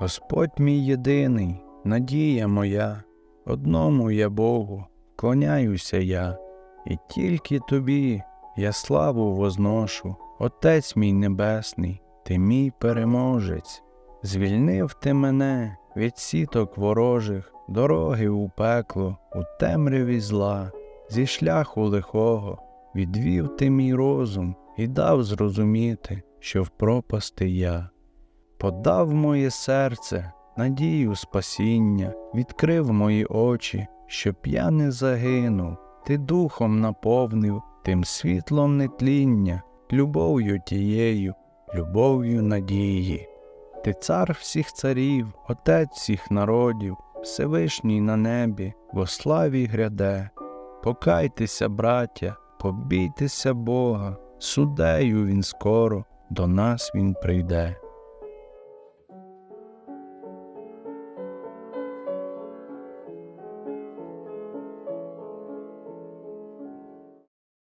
Господь мій єдиний, надія моя, одному я Богу, вклоняюся я, і тільки тобі я славу возношу, Отець мій небесний, ти мій переможець, звільнив ти мене від сіток ворожих, дороги у пекло, у темряві зла, зі шляху лихого, відвів ти мій розум і дав зрозуміти, що в пропасти я подав моє серце, надію спасіння, відкрив мої очі, щоб я не загинув, ти духом наповнив, тим світлом нетління, любов'ю тією, любов'ю надії. Ти цар всіх царів, отець всіх народів, Всевишній на небі, во славі гряде. Покайтеся, браття, побійтеся Бога, судею він скоро, до нас він прийде.